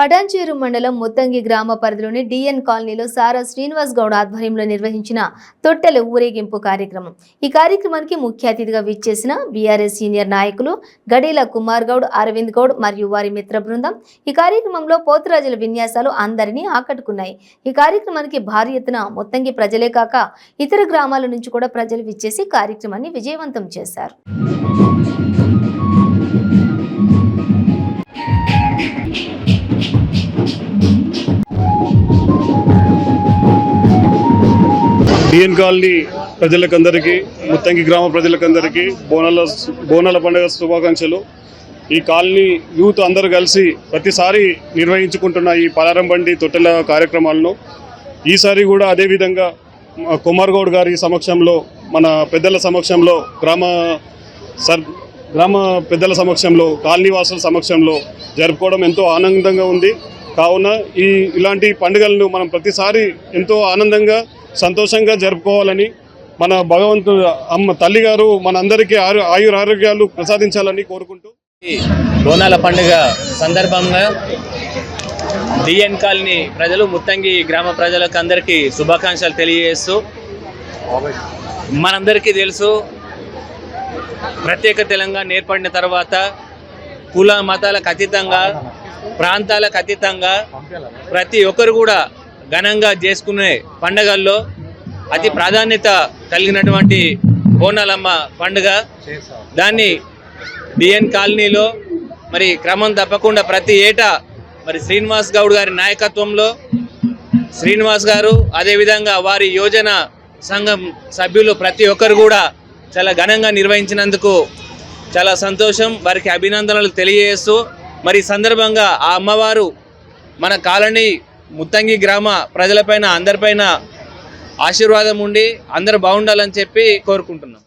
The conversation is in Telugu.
పటాన్చేరు మండలం ముత్తంగి గ్రామ పరిధిలోని డిఎన్ కాలనీలో సారా శ్రీనివాస్ గౌడ్ ఆధ్వర్యంలో నిర్వహించిన తొట్టెల ఊరేగింపు కార్యక్రమం. ఈ కార్యక్రమానికి ముఖ్య అతిథిగా విచ్చేసిన బీఆర్ఎస్ సీనియర్ నాయకులు గడీల కుమార్ గౌడ్ అరవింద్ గౌడ్ మరియు వారి మిత్ర బృందం. ఈ కార్యక్రమంలో పోతురాజుల విన్యాసాలు అందరినీ ఆకట్టుకున్నాయి. ఈ కార్యక్రమానికి భారీ ఎత్తున ముత్తంగి ప్రజలే కాక ఇతర గ్రామాల నుంచి కూడా ప్రజలు విచ్చేసి కార్యక్రమాన్ని విజయవంతం చేశారు. డిఎన్ కాలనీ ప్రజలకందరికీ ముత్తంగి గ్రామ ప్రజలకందరికీ బోనాల బోనాల పండుగ శుభాకాంక్షలు. ఈ కాలనీ యూత్ అందరూ కలిసి ప్రతిసారి నిర్వహించుకుంటున్న ఈ పలారం బండి తొట్టెల కార్యక్రమాలను ఈసారి కూడా అదేవిధంగా మా కుమార్ గౌడ్ గారి సమక్షంలో మన పెద్దల సమక్షంలో గ్రామ సర్ గ్రామ పెద్దల సమక్షంలో కాలనీ వాసుల సమక్షంలో జరుపుకోవడం ఎంతో ఆనందంగా ఉంది. కావున ఈ ఇలాంటి పండుగలను మనం ప్రతిసారి ఎంతో ఆనందంగా సంతోషంగా జరుపుకోవాలని మన భగవంతుడు అమ్మ తల్లిగారు మనందరికీ ఆయు ఆయుర ఆరోగ్యాలు ప్రసాదించాలని కోరుకుంటూ. ఈ బోనాల పండుగ సందర్భంగా డిఎన్ కాలనీ ప్రజలు ముత్తంగి గ్రామ ప్రజలకు అందరికీ శుభాకాంక్షలు తెలియజేస్తూ మనందరికీ తెలుసు ప్రత్యేక తెలంగాణ ఏర్పడిన తర్వాత కుల మతాలకు అతీతంగా ప్రాంతాలకు అతీతంగా ప్రతి ఒక్కరు కూడా ఘనంగా చేసుకునే పండుగల్లో అతి ప్రాధాన్యత కలిగినటువంటి బోనాలమ్మ పండుగ. దాన్ని డిఎన్ కాలనీలో మరి క్రమం తప్పకుండా ప్రతి ఏటా మరి శ్రీనివాస్ గౌడ్ గారి నాయకత్వంలో శ్రీనివాస్ గారు అదేవిధంగా వారి యోజన సంఘం సభ్యులు ప్రతి ఒక్కరు కూడా చాలా ఘనంగా నిర్వహించినందుకు చాలా సంతోషం. వారికి అభినందనలు తెలియజేస్తూ మరి సందర్భంగా ఆ అమ్మవారు మన కాలనీ ముత్తంగి గ్రామ ప్రజలపైన అందరిపైన ఆశీర్వాదం ఉండి అందరు బాగుండాలని చెప్పి కోరుకుంటున్నాం.